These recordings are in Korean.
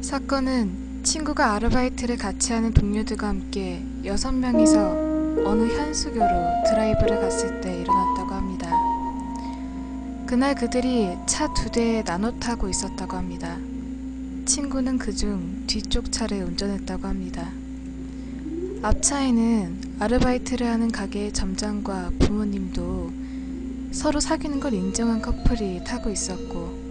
사건은 친구가 아르바이트를 같이 하는 동료들과 함께 여섯 명이서 어느 현수교로 드라이브를 갔을 때 일어났다고 합니다. 그날 그들이 차 두 대에 나눠 타고 있었다고 합니다. 친구는 그중 뒤쪽 차를 운전했다고 합니다. 앞차에는 아르바이트를 하는 가게의 점장과 부모님도 서로 사귀는 걸 인정한 커플이 타고 있었고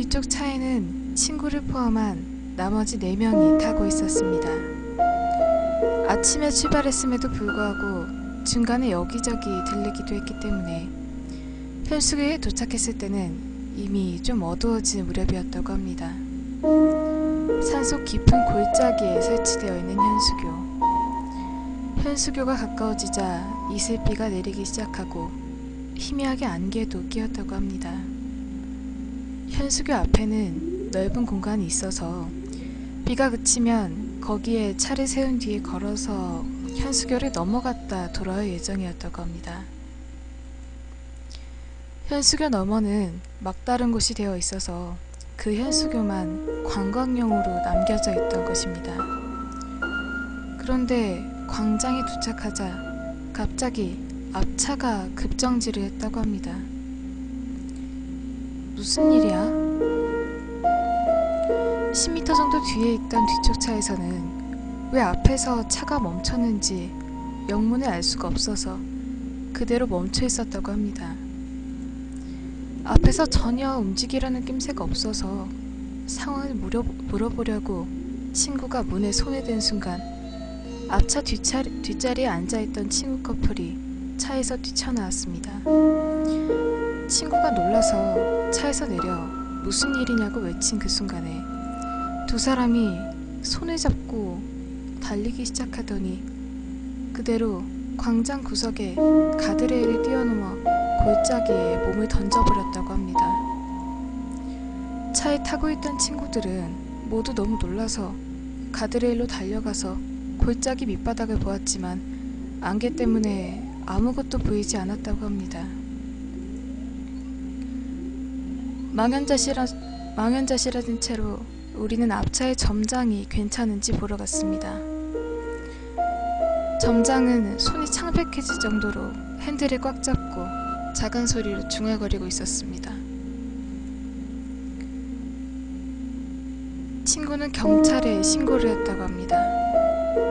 뒤쪽 차에는 친구를 포함한 나머지 4명이 타고 있었습니다. 아침에 출발했음에도 불구하고 중간에 여기저기 들르기도 했기 때문에 현수교에 도착했을 때는 이미 좀 어두워진 무렵이었다고 합니다. 산속 깊은 골짜기에 설치되어 있는 현수교. 현수교가 가까워지자 이슬비가 내리기 시작하고 희미하게 안개도 끼었다고 합니다. 현수교 앞에는 넓은 공간이 있어서 비가 그치면 거기에 차를 세운 뒤에 걸어서 현수교를 넘어갔다 돌아올 예정이었다고 합니다. 현수교 너머는 막다른 곳이 되어 있어서 그 현수교만 관광용으로 남겨져 있던 것입니다. 그런데 광장에 도착하자 갑자기 앞차가 급정지를 했다고 합니다. 무슨 일이야? 10m 정도 뒤에 있던 뒤쪽 차에서는 왜 앞에서 차가 멈췄는지 영문을 알 수가 없어서 그대로 멈춰 있었다고 합니다. 앞에서 전혀 움직이려는 낌새가 없어서 상황을 물어, 물어보려고 친구가 문에 손을 댄 순간 앞차 뒷자리, 뒷자리에 앉아있던 친구 커플이 차에서 뛰쳐나왔습니다. 친구가 놀라서 차에서 내려 무슨 일이냐고 외친 그 순간에 두 사람이 손을 잡고 달리기 시작하더니 그대로 광장 구석에 가드레일을 뛰어넘어 골짜기에 몸을 던져버렸다고 합니다. 차에 타고 있던 친구들은 모두 너무 놀라서 가드레일로 달려가서 골짜기 밑바닥을 보았지만 안개 때문에 아무것도 보이지 않았다고 합니다. 망연자실한, 망연자실한 채로 우리는 앞차의 점장이 괜찮은지 보러 갔습니다. 점장은 손이 창백해질 정도로 핸들을 꽉 잡고 작은 소리로 중얼거리고 있었습니다. 친구는 경찰에 신고를 했다고 합니다.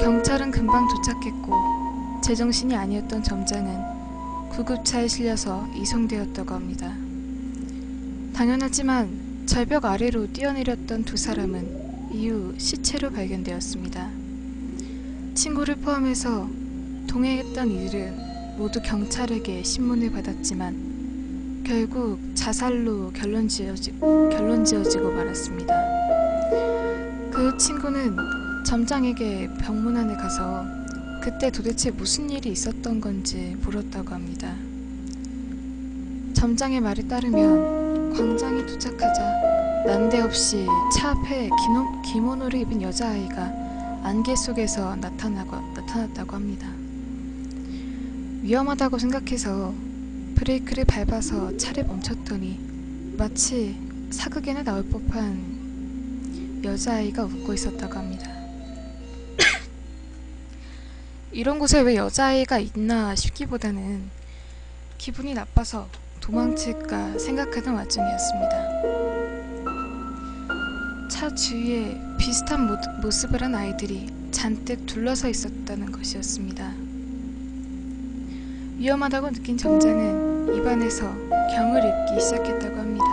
경찰은 금방 도착했고 제정신이 아니었던 점장은 구급차에 실려서 이송되었다고 합니다. 당연하지만 절벽 아래로 뛰어내렸던 두 사람은 이후 시체로 발견되었습니다. 친구를 포함해서 동행했던 이들은 모두 경찰에게 신문을 받았지만 결국 자살로 결론 지어지, 결론 지어지고 말았습니다. 그 친구는 점장에게 병문안에 가서 그때 도대체 무슨 일이 있었던 건지 물었다고 합니다. 점장의 말에 따르면 광장에 도착하자 난데없이 차 앞에 기노, 기모노를 입은 여자아이가 안개 속에서 나타나고, 나타났다고 합니다. 위험하다고 생각해서 브레이크를 밟아서 차를 멈췄더니 마치 사극에나 나올 법한 여자아이가 웃고 있었다고 합니다. 이런 곳에 왜 여자아이가 있나 싶기보다는 기분이 나빠서 도망칠까 생각하던 와중이었습니다. 차 주위에 비슷한 모, 모습을 한 아이들이 잔뜩 둘러서 있었다는 것이었습니다. 위험하다고 느낀 점장은 입안에서 경을 읽기 시작했다고 합니다.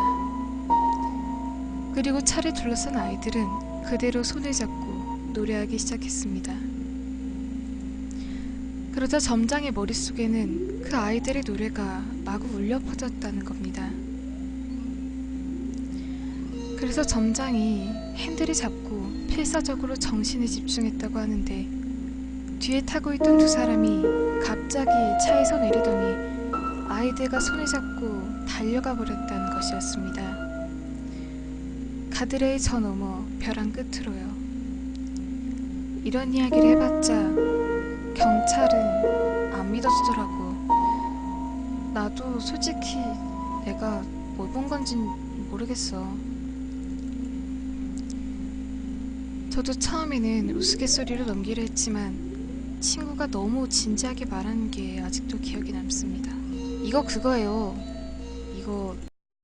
그리고 차를 둘러싼 아이들은 그대로 손을 잡고 노래하기 시작했습니다. 그러자 점장의 머릿속에는 그 아이들의 노래가 마구 울려 퍼졌다는 겁니다. 그래서 점장이 핸들을 잡고 필사적으로 정신을 집중했다고 하는데 뒤에 타고 있던 두 사람이 갑자기 차에서 내리더니 아이들과 손을 잡고 달려가 버렸다는 것이었습니다. 가드레일 저 너머 벼랑 끝으로요. 이런 이야기를 해봤자 경찰은 안 믿어주더라고. 나도 솔직히 내가 뭘 본 건진 모르겠어. 저도 처음에는 우스갯소리로 넘기려 했지만 친구가 너무 진지하게 말하는 게 아직도 기억에 남습니다. 이거 그거예요. 이거